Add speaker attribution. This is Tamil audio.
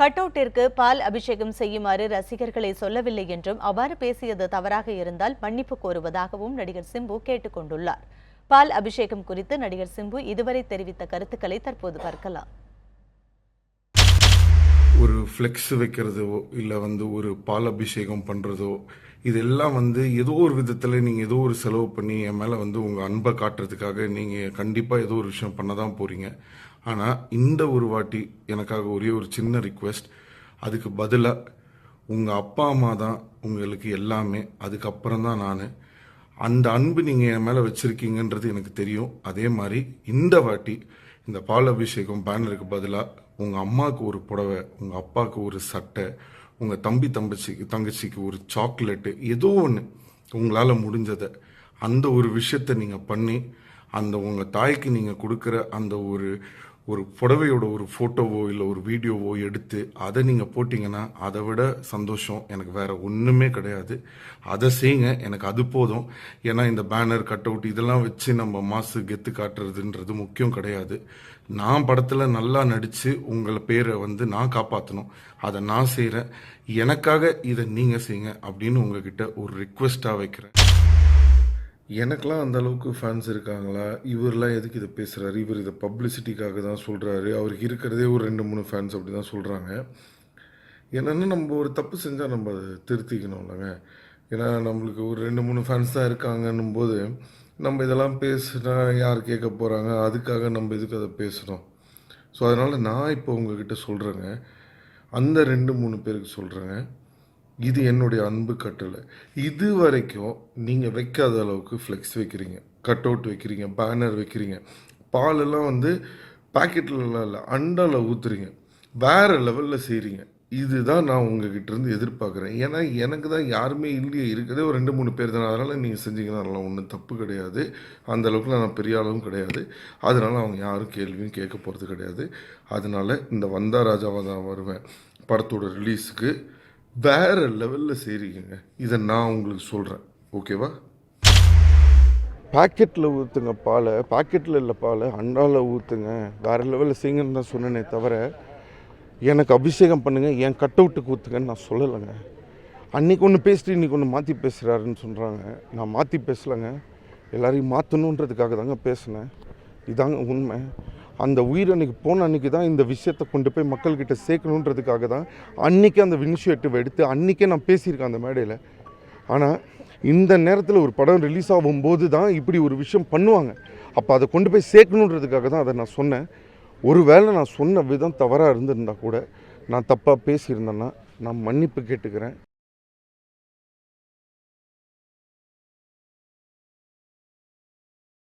Speaker 1: கட்டவுட்டிற்கு பால் அபிஷேகம் செய்யுமாறு ரசிகர்களை சொல்லவில்லை என்றும் அவ்வாறு பேசியது தவறாக இருந்தால் மன்னிப்பு கோருவதாகவும் நடிகர் சிம்பு கேட்டுக்கொண்டுள்ளார். பால் அபிஷேகம் குறித்து நடிகர் சிம்பு இதுவரை தெரிவித்த கருத்துக்களை தற்போது பார்க்கலாம்.
Speaker 2: ஒரு ஃப்ளெக்ஸ் வைக்கிறதோ இல்லை வந்து ஒரு பால் அபிஷேகம் பண்ணுறதோ இதெல்லாம் வந்து ஏதோ ஒரு விதத்தில் நீங்கள் ஏதோ ஒரு செலவு பண்ணி என் மேலே வந்து உங்கள் அன்பை காட்டுறதுக்காக நீங்கள் கண்டிப்பாக ஏதோ ஒரு விஷயம் பண்ண தான் போகிறீங்க ஆனால் இந்த ஒரு வாட்டி எனக்காக ஒரே ஒரு சின்ன ரிக்வெஸ்ட் அதுக்கு பதிலாக உங்கள் அப்பா அம்மா தான் உங்களுக்கு எல்லாமே அதுக்கப்புறம் தான் நான். அந்த அன்பு நீங்கள் என் மேலே வச்சுருக்கீங்கன்றது எனக்கு தெரியும். அதே மாதிரி இந்த வாட்டி இந்த பால் அபிஷேகம் பேனருக்கு பதிலாக உங்கள் அம்மாவுக்கு ஒரு புடவை உங்கள் அப்பாவுக்கு ஒரு சட்டை உங்கள் தம்பி தம்பச்சிக்கு தங்கச்சிக்கு ஒரு சாக்லேட்டு ஏதோ ஒன்று உங்களால் முடிஞ்சதை. அந்த ஒரு விஷயத்தை நீங்கள் பண்ணி அந்த உங்கள் தாய்க்கு நீங்கள் கொடுக்குற அந்த ஒரு ஒரு புடவையோட ஒரு ஃபோட்டோவோ இல்லை ஒரு வீடியோவோ எடுத்து அதை நீங்கள் போட்டிங்கன்னா அதை விட சந்தோஷம். எனக்கு வேற ஒன்றுமே கிடையாது. அதை செய்யுங்க. எனக்கு அது போதும். ஏன்னா இந்த பேனர் கட் அவுட் இதெல்லாம் வச்சு நம்ம மாசு கெத்து காட்டுறதுன்றது முக்கியம் கிடையாது. நான் படத்தில் நல்லா நடித்து உங்களை பேரை வந்து நான் காப்பாற்றணும் அதை நான் செய்கிறேன் எனக்காக இதை நீங்கள் செய்யுங்க அப்படின்னு உங்ககிட்ட ஒரு ரிக்வெஸ்ட்டாக வைக்கிறேன். எனக்கெலாம் அந்த அளவுக்கு ஃபேன்ஸ் இருக்காங்களா? இவர்லாம் எதுக்கு இதை பேசுகிறாரு இவர் இதை பப்ளிசிட்டிக்காக தான் சொல்கிறாரு அவருக்கு இருக்கிறதே ஒரு ரெண்டு மூணு ஃபேன்ஸ் அப்படி தான் சொல்கிறாங்க என்னென்னா நம்ம ஒரு தப்பு செஞ்சால் நம்ம அதை திருத்திக்கணும் இல்லைங்க. ஏன்னா நம்மளுக்கு ஒரு ரெண்டு மூணு ஃபேன்ஸ் தான் இருக்காங்கன்னும் போது நம்ம இதெல்லாம் பேசுனா யார் கேட்க போகிறாங்க அதுக்காக நம்ம இதுக்கு அதை பேசுகிறோம் ஸோ அதனால் நான் இப்போ உங்ககிட்ட சொல்கிறேங்க அந்த ரெண்டு மூணு பேருக்கு சொல்கிறேங்க இது என்னுடைய அன்பு கட்டளை. இது வரைக்கும் நீங்கள் வைக்காத அளவுக்கு ஃப்ளெக்ஸ் வைக்கிறீங்க. கட் அவுட் வைக்கிறீங்க பேனர் வைக்கிறீங்க. பாலெல்லாம் வந்து பாக்கெட்லலாம் இல்லை அண்டாவில் ஊற்றுறீங்க வேறு லெவலில் செய்கிறீங்க இதுதான் நான் உங்ககிட்ட இருந்து எதிர்பார்க்குறேன். ஏன்னா எனக்கு தான் யாருமே இல்லையே இருக்கிறதே ஒரு ரெண்டு மூணு பேர் தானே. அதனால் நீங்கள் செஞ்சீங்கன்னா அதெல்லாம் ஒன்றும் தப்பு கிடையாது. அந்த அளவுக்கு நான் பெரிய அளவும் கிடையாது. அதனால் அவங்க யாரும் கேள்வியும் கேட்க போகிறது கிடையாது. அதனால் இந்த வந்தா ராஜாவாக தான் வருவேன். படத்தோட ரிலீஸுக்கு வேறு லெவலில் செய்கிறீங்க இதை நான் உங்களுக்கு சொல்கிறேன் ஓகேவா பாக்கெட்டில் ஊற்றுங்க பாலை. பாக்கெட்டில் இல்லை பாலை அண்டாவில் ஊற்றுங்க வேறு லெவலில் செய்யுங்கன்னு தான் சொன்னேனே தவிர எனக்கு அபிஷேகம் பண்ணுங்கள் என் கட் அவுட்டுக்கு ஊற்றுங்கன்னு நான் சொல்லலைங்க. அன்றைக்கி ஒன்று பேசிட்டு இன்றைக்கி ஒன்று மாற்றி பேசுகிறாருன்னு சொல்கிறாங்க நான் மாற்றி பேசலைங்க. எல்லாரையும் மாற்றணுன்றதுக்காக தாங்க பேசினேன். இதாங்க உண்மை. அந்த உயிர் அன்றைக்கி போன அன்றைக்கி தான் இந்த விஷயத்தை கொண்டு போய் மக்கள்கிட்ட சேர்க்கணுன்றதுக்காக தான் அன்றைக்கி அந்த இனிஷியேட்டிவ் எடுத்து அன்றைக்கே நான் பேசியிருக்கேன் அந்த மேடையில். ஆனால் இந்த நேரத்தில் ஒரு படம் ரிலீஸ் ஆகும்போது தான் இப்படி ஒரு விஷயம் பண்ணுவாங்க. அப்போ அதை கொண்டு போய் சேர்க்கணுன்றதுக்காக தான் அதை நான் சொன்னேன். ஒருவேளை நான் சொன்ன விதம் தவறாக இருந்திருந்தால் கூட நான் தப்பாக பேசியிருந்தேன்னா நான் மன்னிப்பு கேட்டுக்கிறேன்.